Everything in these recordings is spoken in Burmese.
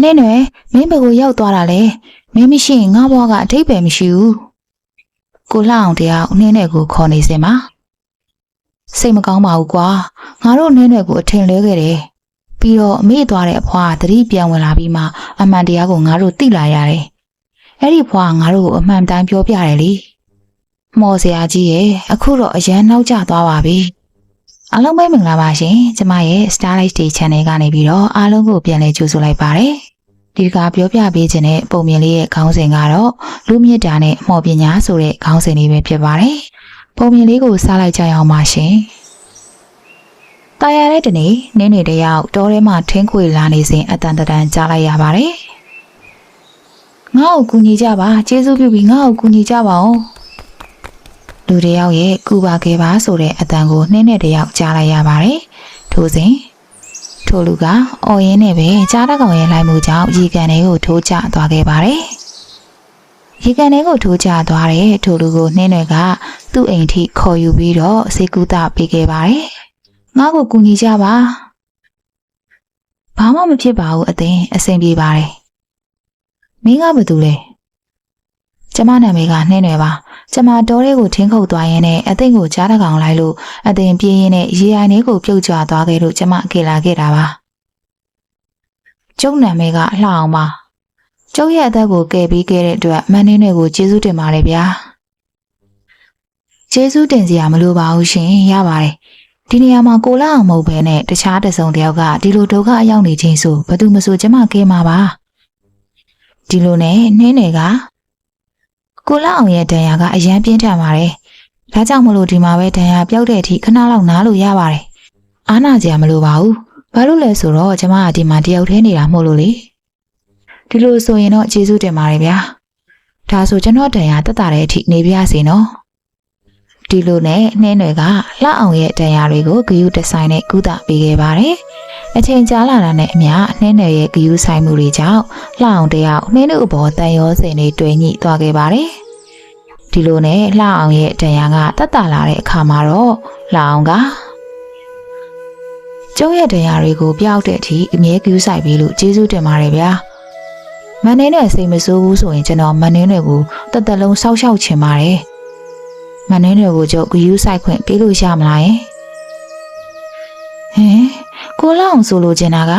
နင်းနွယ်မင်းဘယ်ကိုရောက်သွားတာလဲမင်းမရှိရင်ငါဘွားကအထိပ္ပယ်မရှိဘူးကိုလှအောင်တရားနင်းနယ်ကိုခေါ်နေစင်ပါစိတ်မကောင်းပါဘူးကွာငါတို့နင်းနယ်ကိုအထင်လဲခဲ့တယ်ပြီးတော့အမေ့သွားတဲ့အဖွားကသတိပြန်ဝင်လာပြီးမှအမှန်တရားကိုငါတို့သိလာရတယ်အဲ့ဒီဖွားကငါတို့ကိုအမှန်တိုင်းပြောပြတယ်လေမော်စရာကြီးရဲ့အခုတော့အရန်နောက်ကျသွားပါပြီ အားလုံးပဲမင်္ဂလာပါရှင်ကျမရဲ့ Starlight Day Channel ကနေပြီးတော့အားလုံးကိုပြန်လည်ကြိုဆိုလိုက်ပါတယ်ဒီကပြောပြပေးခြင်းတဲ့ပုံမြင်လေးရဲ့ခေါင်းစဉ်ကတော့လူမြင့်တာနဲ့အမော်ပညာဆိုတဲ့ခေါင်းစဉ်လေးပဲဖြစ်ပါတယ်ပုံမြင်လေးကိုစားလိုက်ကြရအောင်ပါရှင်တာယာတဲ့တနေ့နင်းနေတယောက်တောထဲမှာထင်းခွေလာနေစဉ်အတန်တန်ကြားလိုက်ရပါတယ်ငါ့ကိုကူညီကြပါကျေးဇူးပြုပြီးငါ့ကိုကူညီကြပါဦး လူတယောက်ရဲ့ကူပါခဲ့ပါဆိုတဲ့အတန်ကိုနှင်းနဲ့တယောက်ကြားလိုက်ရပါတယ်ထို့စဉ်ထိုလူကအော်ရင်းနဲ့ပဲကြားတကောင်ရဲ့လိုက်မှုကြောင့်ရေကန်တွေကိုထိုးကျသွားခဲ့ပါတယ်ရေကန်တွေကိုထိုးကျသွားတဲ့ထိုလူကိုနှင်းတွေကသူ့အိမ်ထိခေါ်ယူပြီးတော့စေကူတာပေးခဲ့ပါတယ်ငါ့ကိုကူညီကြပါဘာမှမဖြစ်ပါဘူးအသိအဆင်ပြေပါတယ်မင်းကဘာတူလဲ ကျမနာမည်ကနှင်းနယ်ပါကျမတောထဲကိုထင်းခုတ်သွားရင်းနဲ့အသိကိုကြားတကောင်လိုက်လို့အသိပြေးရင်းနဲ့ရေအိုင်လေးကိုပြုတ်ကျသွားခဲ့လို့ကျမခေလာခဲ့တာပါကျုံနာမည်ကအလှအောင်ပါကျုပ်ရဲ့အသက်ကိုကယ်ပြီးခဲ့တဲ့အတွက်မန်းနေတွေကိုကျေးဇူးတင်ပါတယ်ဗျာကျေးဇူးတင်စရာမလိုပါဘူးရှင်ရပါတယ်ဒီနေရာမှာကိုလာအောင်မဟုတ်ဘဲနဲ့တခြားတစုံတယောက်ကဒီလိုဒုက္ခအရောက်နေခြင်းဆိုဘယ်သူမဆိုကျမကဲမှာပါဒီလိုနဲ့နှင်းတွေက ကိုလာအောင်ရဲ့ဒဏ်ရာကအရန်ပြင်းထန်ပါတယ်။ဒါကြောင့်မလို့ဒီမှာပဲဒဏ်ရာပြောက်တဲ့အထိခဏလောက်နားလို့ရပါတယ်။အားနာစရာမလိုပါဘူး။ဘာလို့လဲဆိုတော့ကျမကဒီမှာတယောက်တည်းနေတာမဟုတ်လို့လေ။ဒီလိုဆိုရင်တော့ကျေးဇူးတင်ပါတယ်ဗျာ။ဒါဆိုကျွန်တော်ဒဏ်ရာတက်တာတဲ့အထိနေပြရစီနော်။ဒီလိုနဲ့နှင်းတွေကလှအောင်ရဲ့ဒဏ်ရာတွေကိုဂယုတဆိုင်နဲ့ကုသပေးခဲ့ပါတယ်။အချိန်ကြာလာတာနဲ့အမျှနှင်းတွေရဲ့ဂယုဆိုင်မှုတွေကြောင့်လှအောင်တယောက်နှင်းတို့ဘောတန်ရောစင်တွေတွေ့ညှိသွားခဲ့ပါတယ်။ ဒီလိုနဲ့လှအောင်ရဲ့ဒဏ်ရာကတက်တာလာတဲ့အခါမှာတော့လှအောင်ကကျုံးရဲ့ဒဏ်ရာတွေကိုပျောက်တဲ့အထိအမြဲကူးဆိုင်ပြီးလို့ကျေးဇူးတင်ပါတယ်ဗျာ။မန်နေနဲ့စိတ်မဆိုးဘူးဆိုရင်ကျွန်တော်မန်နေတွေကိုတက်တက်လုံးစောက်ရှောက်ချင်ပါတယ်။မန်နေတွေကိုကျုပ်ဂယူးဆိုင်ခွင့်ပေးလို့ရမလားယင်။ဟင်ကိုလာအောင်ဆိုလိုချင်တာက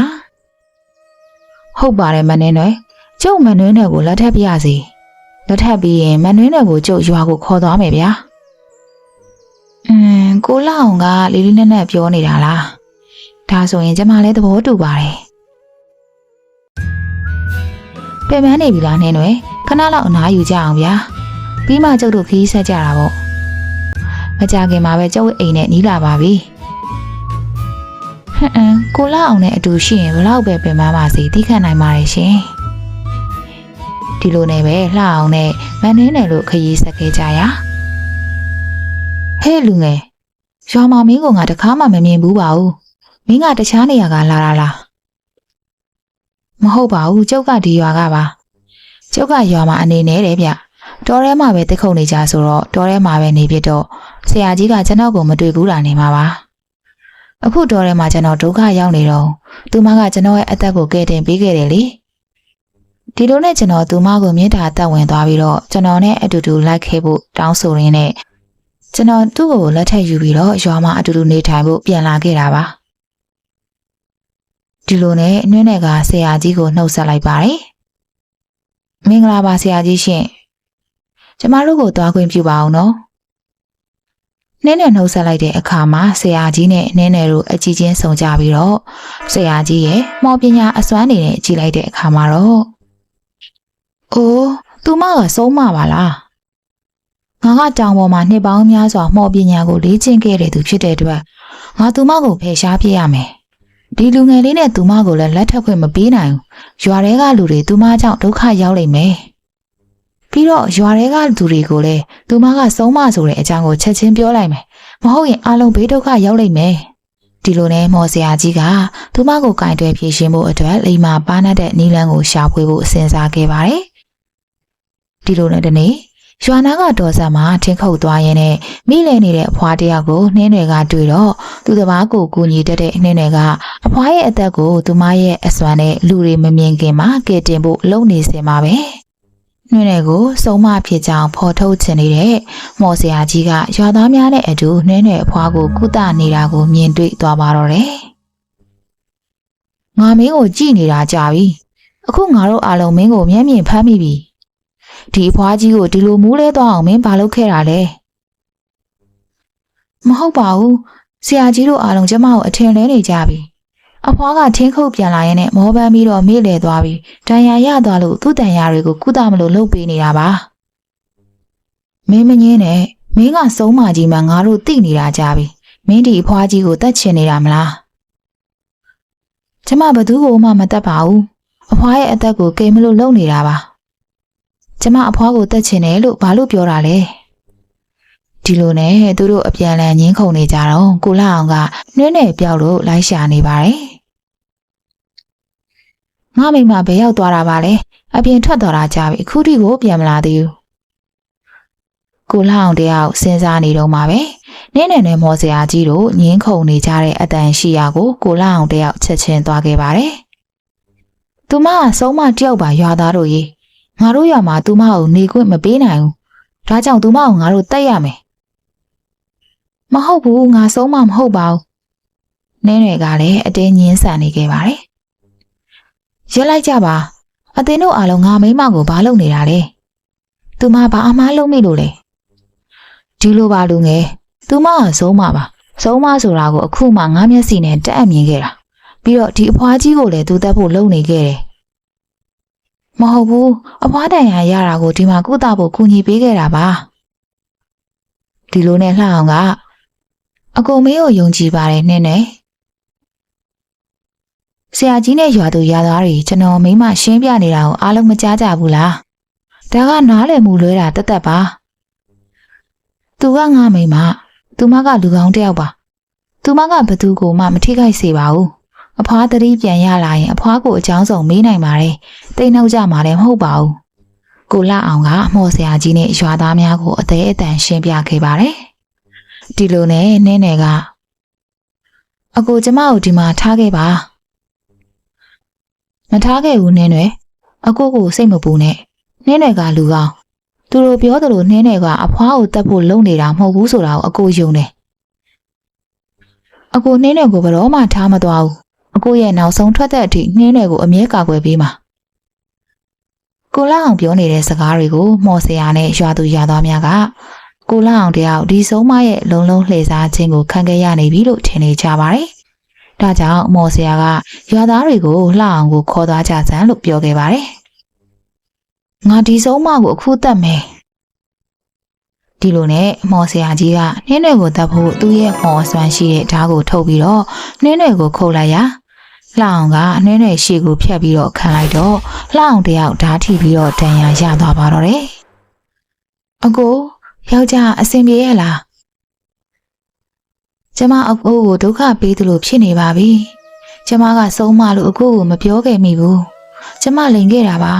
ဟုတ်ပါတယ်မန်နေတွေကျုပ်မန်နေတွေကိုလက်ထပ်ပြရစီ။ လက်ထပ်ပြီးရင်မန်နေတွေကိုကျုပ်ရွာကိုခေါ်သွားမယ်ဗျာ။อืมကိုလာအောင်ကလေးလေးနက်နက်ပြောနေတာလား။ဒါဆိုရင်ကျမလည်းသဘောတူပါတယ်။ပြန်မနေပြီလားနင်းတွေခဏလောက်အနားယူကြအောင်ဗျာ။ပြီးမှကျုပ်တို့ခီးဆက်ကြတာပေါ့။မကြခင်မှာပဲကျုပ်ရဲ့အိမ်နဲ့နီးလာပါပြီ။ဟမ်အမ်ကိုလာအောင်နဲ့အတူရှိရင်ဘလောက်ပဲပြန်မပါစေသိခံနိုင်ပါတယ်ရှင်။ ဒီလိုနဲ့ပဲလှအောင်နဲ့မန်းနေနယ်လို့ခရီးဆက်ခဲ့ကြရ။ဟဲ့လူငယ်ရွာမှာမင်းကငါတခါမှမမြင်ဘူးပါဘူး။မင်းကတခြားနေရာကလာတာလား။မဟုတ်ပါဘူးကျုပ်ကဒီရွာကပါ။ကျုပ်ကရွာမှာအနေနဲ့တယ်ဗျ။တောထဲမှာပဲတက်ခုန်နေကြဆိုတော့တောထဲမှာပဲနေပြတော့ဆရာကြီးကကျွန်တော်ကိုမတွေ့ဘူးလားနေမှာပါ။အခုတောထဲမှာကျွန်တော်ဒုက္ခရောက်နေတော့သူမကကျွန်တော်ရဲ့အသက်ကိုကယ်တင်ပေးခဲ့တယ်လေ။ ဒီလိုနဲ့ကျွန်တော်သူမကိုမြေတာအသက်ဝင်သွားပြီးတော့ကျွန်တော်နဲ့အတူတူလိုက်ခဲ့ဖို့တောင်းဆိုရင်းနဲ့ကျွန်တော်သူ့ကိုလက်ထပ်ယူပြီးတော့ရွာမှာအတူတူနေထိုင်ဖို့ပြန်လာခဲ့တာပါ။ဒီလိုနဲ့နှင်းနယ်ကဆရာကြီးကိုနှုတ်ဆက်လိုက်ပါတယ်။မင်္ဂလာပါဆရာကြီးရှင်။ကျမတို့ကိုသွားခွင့်ပြုပါအောင်နော်။နှင်းနယ်နှုတ်ဆက်လိုက်တဲ့အခါမှာဆရာကြီးနဲ့နှင်းနယ်တို့အကြည့်ချင်းဆုံကြပြီးတော့ဆရာကြီးရဲ့မော်ပညာအစွမ်းနေနဲ့ကြည့်လိုက်တဲ့အခါမှာတော့ အိုးသူမကဆုံးမပါလားငါကတောင်ပေါ်မှာနှစ်ပေါင်းများစွာမော်ပညာကိုလေ့ကျင့်ခဲ့တဲ့သူဖြစ်တဲ့အတွက်ငါသူမကိုဖယ်ရှားပြစ်ရမယ်ဒီလူငယ်လေးနဲ့သူမကိုလည်းလက်ထပ်ခွင့်မပေးနိုင်ဘူးရွာထဲကလူတွေသူမကြောင့်ဒုက္ခရောက်လိမ့်မယ်ပြီးတော့ရွာထဲကလူတွေကိုလည်းသူမကဆုံးမဆိုတဲ့အကြောင်းကိုချက်ချင်းပြောလိုက်မယ်မဟုတ်ရင်အလုံးဘေးဒုက္ခရောက်လိမ့်မယ်ဒီလိုနဲ့မော်စရာကြီးကသူမကိုကင်တွယ်ဖြေရှင်းဖို့အတွက်လိမ္မာပါနတ်တဲ့နီလန်းကိုရှာဖွေဖို့စဉ်းစားခဲ့ပါတယ် ဒီလိုနဲ့တနေ့ရွာနာကတော်ဆက်မှာထင်းခုတ်သွားရင်းနဲ့မိလဲနေတဲ့အဖွားတယောက်ကိုနှင်းတွေကတွေ့တော့သူတစ်ပါးကိုကူညီတတ်တဲ့နှင်းတွေကအဖွားရဲ့အသက်ကိုသူမရဲ့အစွမ်းနဲ့လူတွေမမြင်ခင်မှာကယ်တင်ဖို့လုပ်နေစင်ပါပဲနှင်းတွေကိုစုံမဖြစ်ကြောင်းဖော်ထုတ်ချင်နေတဲ့မော်စရာကြီးကရွာသားများနဲ့အတူနှင်းတွေအဖွားကိုကုသနေတာကိုမြင်တွေ့သွားပါတော့တယ်ငါမင်းကိုကြည်နေတာကြာပြီအခုငါတို့အားလုံးမင်းကိုမျက်မြင်ဖမ်းမိပြီ ဒီအဖွားကြီးကိုဒီလိုမူးလဲသွားအောင်မင်းဘာလုပ်ခဲ့တာလဲမဟုတ်ပါဘူးဆရာကြီးတို့အားလုံးကျမကိုအထင်လဲနေကြပြီအဖွားကထင်းခုတ်ပြန်လာရင်နဲ့မောပန်းပြီးတော့မေ့လဲသွားပြီတန်ရာရသွားလို့သူ့တန်ရာတွေကိုကုသမလို့လုပ်ပေးနေတာပါမင်းမငင်းနဲ့မင်းကစုံးမကြီးမှငါတို့သိနေတာကြပြီမင်းဒီအဖွားကြီးကိုတတ်ချင်နေတာမလားကျမဘသူ့ကိုမှမတတ်ပါဘူးအဖွားရဲ့အသက်ကိုကိမ်မလို့လုပ်နေတာပါ ကျမအဖွားကိုတက်ချင်တယ်လို့ဘာလို့ပြောတာလဲဒီလိုနဲ့သူတို့အပြန်လန်ငင်းခုန်နေကြတော့ကိုလာအောင်ကနှင်းနဲ့ပြောက်လို့လိုက်ရှာနေပါတယ်ငါမိမဘယ်ရောက်သွားတာပါလဲအပြင်ထွက်သွားတာကြာပြီအခုထိကိုပြန်မလာသေးဘူးကိုလာအောင်တယောက်စဉ်းစားနေတော့မှာပဲနင်းနဲ့နဲ့မော်စရာကြီးတို့ငင်းခုန်နေကြတဲ့အတန်ရှိရာကိုကိုလာအောင်တယောက်ချက်ချင်းသွားခဲ့ပါတယ်သူမကဆုံးမတယောက်ပါရွာသားတို့ကြီး ငါတို့ရွာမှာသူမကိုနေခွင့်မပေးနိုင်ဘူး။ဒါကြောင့်သူမကိုငါတို့တက်ရမယ်။မဟုတ်ဘူးငါဆုံးမမဟုတ်ပါဘူး။နင်းတွေကလည်းအတင်းညင်းဆန်နေခဲ့ပါတယ်။ရက်လိုက်ကြပါ။အသင်တို့အားလုံးငါမိမကိုဘာလုပ်နေတာလဲ။သူမဘာအမားလုံးမိလို့လဲ။ဒီလိုပါလူငယ်။သူမကဆုံးမပါ။ဆုံးမဆိုတာကိုအခုမှငါမျက်စိနဲ့တက်အမြင်ခဲ့တာ။ပြီးတော့ဒီအဖွားကြီးကိုလည်းသူတက်ဖို့လုပ်နေခဲ့တယ်။ မဟုတ်ဘူးအဖွားတန်ရာရတာကိုဒီမှာကုသဖို့ကူညီပေးခဲ့တာပါဒီလိုနဲ့လှအောင်ကအကိုမေးကိုယုံကြည်ပါတယ်နှင်းနဲ့ဆရာကြီးနဲ့ရွာသူရွာသားတွေကျွန်တော်မိမရှင်းပြနေတာကိုအားလုံးမကြားကြဘူးလားဒါကနားလည်မှုလွဲတာတက်တက်ပါသူကငါမိမသူမကလူကောင်းတစ်ယောက်ပါသူမကဘသူကိုမှမထိခိုက်စေပါဘူး အဖွားတတိပြန်ရလာရင်အဖွားကိုအကြောင်းစုံမေးနိုင်ပါတယ်တိတ်နှုတ်ကြမှာလည်းမဟုတ်ပါဘူး။ကိုလာအောင်ကမော်ဆရာကြီးနဲ့ရွာသားများကိုအသေးအတန်ရှင်းပြခဲ့ပါတယ်။ဒီလိုနဲ့နင်းနယ်ကအကိုကျမကိုဒီမှာထားခဲ့ပါ။မထားခဲ့ဘူးနင်းနယ်အကိုကိုစိတ်မပူနဲ့နင်းနယ်ကလူကောင်းသူတို့ပြောသလိုနင်းနယ်ကအဖွားကိုတတ်ဖို့လုံနေတာမဟုတ်ဘူးဆိုတာကိုအကိုယုံတယ်။အကိုနင်းနယ်ကိုဘယ်တော့မှထားမသွားဘူး။အ ကိုရဲ့နောက်ဆုံးထွက်တဲ့အထိနှင်းတွေကိုအမြဲကာကွယ်ပေးမှာကိုလာအောင်ပြောနေတဲ့စကားတွေကိုမော်စရာနဲ့ရွာသူရွာသားများကကိုလာအောင်တယောက်ဒီဆုံးမရဲ့လုံးလုံးလှည့်စားခြင်းကိုခံခဲ့ရနေပြီလို့ထင်နေကြပါတယ်။ဒါကြောင့်မော်စရာကရွာသားတွေကိုလှအောင်ကိုခေါ်သွားကြစမ်းလို့ပြောခဲ့ပါတယ်။ငါဒီဆုံးမကိုအခုတတ်မယ်။ဒီလိုနဲ့မော်စရာကြီးကနှင်းတွေကိုတတ်ဖို့သူ့ရဲ့မော်ဆွမ်းရှိတဲ့ဓာတ်ကိုထုတ်ပြီးတော့နှင်းတွေကိုခုတ်လိုက်ရ လှအောင်ကနှင်းတွေရှေ့ကိုဖြတ်ပြီးတော့ခံလိုက်တော့လှအောင်တယောက်ဓာတ်ထိပြီးတော့တန်ရာရသွားပါတော့တယ်အကိုယောက်ျားအစင်ပြေရဲ့လားကျမအကိုကိုဒုက္ခပေးသလိုဖြစ်နေပါပြီကျမကဆုံးမလို့အကိုကိုမပြောခဲ့မိဘူးကျမလိန်ခဲ့တာပါ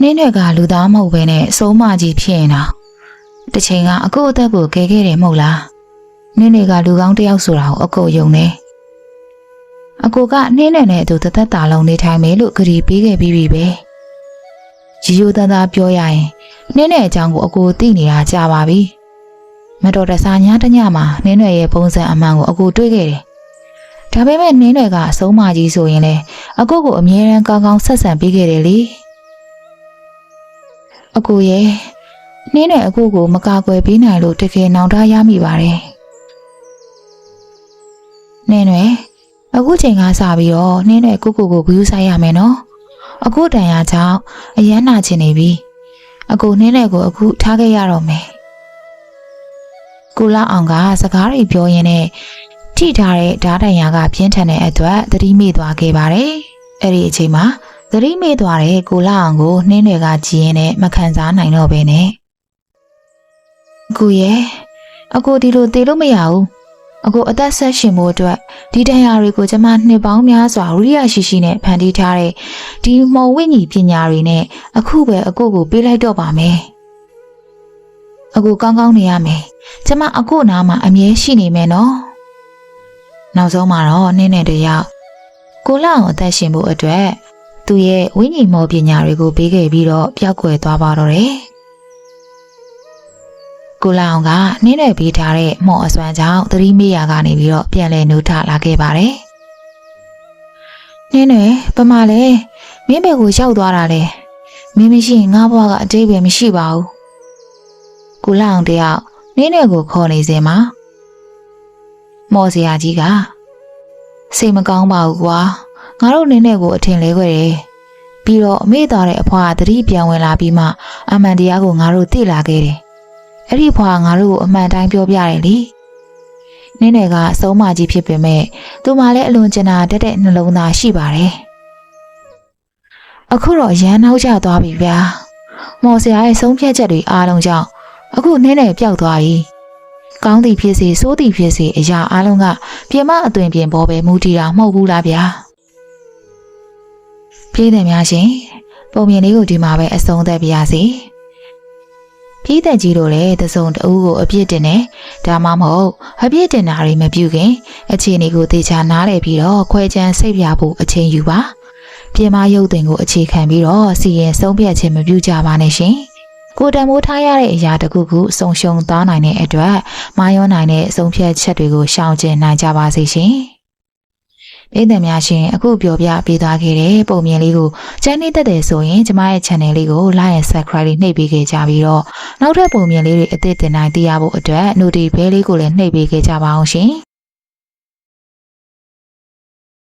နင်းတွေကလူသားမဟုတ်ဘဲနဲ့ဆုံးမကြီးဖြစ်ရင်တော့တစ်ချိန်ကအကိုအသက်ကိုကယ်ခဲ့တယ်မဟုတ်လားနင်းတွေကလူကောင်းတစ်ယောက်ဆိုတာကိုအကိုယုံတယ်။ အကိုကနှင်းနဲ့နဲ့အတူတသက်တာလုံးနေထိုင်မယ်လို့ကြည်ပေးခဲ့ပြီးပြီပဲ။ရီယိုတန်တာပြောရရင်နှင်းနဲ့အကြောင်းကိုအကိုသိနေတာကြာပါပြီ။မတော်တဆညတညမှာနှင်းတွေရဲ့ပုံစံအမှန်ကိုအကိုတွေ့ခဲ့တယ်။ဒါပေမဲ့နှင်းတွေကအဆုံးမကြီးဆိုရင်လေအကိုကိုအမြဲတမ်းကောင်းကောင်းဆက်ဆံပေးခဲ့တယ်လေ။အကိုရဲ့နှင်းနဲ့အကိုကိုမကာကွယ်ပေးနိုင်လို့တကယ်နောင်တရမိပါတယ်။နင်းတွေ အခုချိန်ကစပြီးတော့နင်းတွေကိုကိုကိုဂယူးဆိုင်ရမယ်နော်။အခုတန်ရကြောင့်အရန်နာချင်နေပြီ။အကိုနင်းတွေကိုအခုထားခဲ့ရတော့မယ်။ကိုလာအောင်ကစကားတွေပြောရင်းနဲ့ထိထားတဲ့ဓာတ်တန်ရာကပြင်းထန်တဲ့အတွက်သတိမေ့သွားခဲ့ပါတယ်။အဲ့ဒီအချိန်မှာသတိမေ့သွားတဲ့ကိုလာအောင်ကိုနှင်းတွေကကြည်ရင်နဲ့မခံစားနိုင်တော့ဘဲနဲ့ကိုရဲ့အကိုဒီလိုသေလို့မရဘူး အခုအသက်ဆက်ရှင်ဖို့အတွက်ဒီတရားတွေကိုကျမနှစ်ပေါင်းများစွာဝိရိယရှိရှိနဲ့ဖန်တီးထားတဲ့ဒီမော်ဝိညာဉ်ပညာတွေနဲ့အခုပဲအကိုကိုပေးလိုက်တော့ပါမယ်။အခုကောင်းကောင်းနေရမယ်။ကျမအကိုနားမှာအမြဲရှိနေမယ်နော်။နောက်ဆုံးမှာတော့နင်းနဲ့တယောက်ကိုလာအောင်အသက်ရှင်ဖို့အတွက်သူရဲ့ဝိညာဉ်မော်ပညာတွေကိုပေးခဲ့ပြီးတော့ပျောက်ကွယ်သွားပါတော့တယ်။ ကိုလာအောင်ကနင်းနဲ့ပေးထားတဲ့မော်အစွမ်းကြောင့်သတိမေးရာကနေပြီးတော့ပြန်လဲနှုတ်ထလာခဲ့ပါတယ်။နင်းနဲ့ပမာလဲမင်းဘက်ကိုရောက်သွားတာလေမင်းမရှိရင်ငါဘွားကအတိတ်ပဲမရှိပါဘူး။ကိုလာအောင်တယောက်နင်းနဲ့ကိုခေါ်နေစင်မှာမော်စရာကြီးကစိတ်မကောင်းပါဘူးကွာငါတို့နင်းနဲ့ကိုအထင်လဲခွဲတယ်။ပြီးတော့အမေ့သွားတဲ့အဖွားကသတိပြန်ဝင်လာပြီးမှအမှန်တရားကိုငါတို့သိလာခဲ့တယ်။ အဲ့ဒီဖွားကငါတို့ကိုအမှန်တိုင်းပြောပြတယ်လေ။နင်းနယ်ကအဆုံးမကြီးဖြစ်ပေမဲ့သူမှလည်းအလွန်ကျင်နာတက်တဲ့နှလုံးသားရှိပါတယ်။အခုတော့ရန်နောက်ကျသွားပြီဗျာ။မော်စရာရဲ့ဆုံးဖြတ်ချက်တွေအားလုံးကြောင့်အခုနင်းနယ်ပျောက်သွားပြီ။ကောင်းသည်ဖြစ်စေဆိုးသည်ဖြစ်စေအရာအားလုံးကပြင်မအသွင်ပြင်ပေါ်ပဲမူတည်တာမဟုတ်ဘူးလားဗျာ။ပြည်သူများရှင်ပုံမြင်လေးကိုဒီမှာပဲအဆုံးသတ်ပြရစီ။ ပြည်သက်ကြီးတို့လည်းသစုံတအူးကိုအပြစ်တင်တယ်။ဒါမှမဟုတ်အပြစ်တင်တာတွေမပြုခင်အခြေအနေကိုသေချာနားလည်ပြီးတော့ခွဲခြမ်းစိတ်ပြဖို့အချိန်ယူပါ။ပြင်မရုပ်သွင်ကိုအခြေခံပြီးတော့စီရင်ဆုံးဖြတ်ခြင်းမပြုကြပါနဲ့ရှင်။ကိုယ်တံမိုးထားရတဲ့အရာတစ်ခုခုစုံရှုံသွားနိုင်တဲ့အတွက်မာယောနိုင်တဲ့အဆုံးဖြတ်ချက်တွေကိုရှောင်ကျဉ်နိုင်ကြပါစေရှင်။ ပြည်သူများရှင်အခုပြောပြပေးသွားခဲ့တဲ့ပုံမြင်လေးကိုကျန်းနေတတ်တယ်ဆိုရင်ကျမရဲ့ channel လေးကို like and subscribe လေးနှိပ်ပေးခဲ့ကြပြီးတော့နောက်ထပ်ပုံမြင်လေးတွေအသစ်တင်နိုင်သိရဖို့အတွက် notification လေးကိုလည်းနှိပ်ပေးခဲ့ကြပါအောင်ရှင်။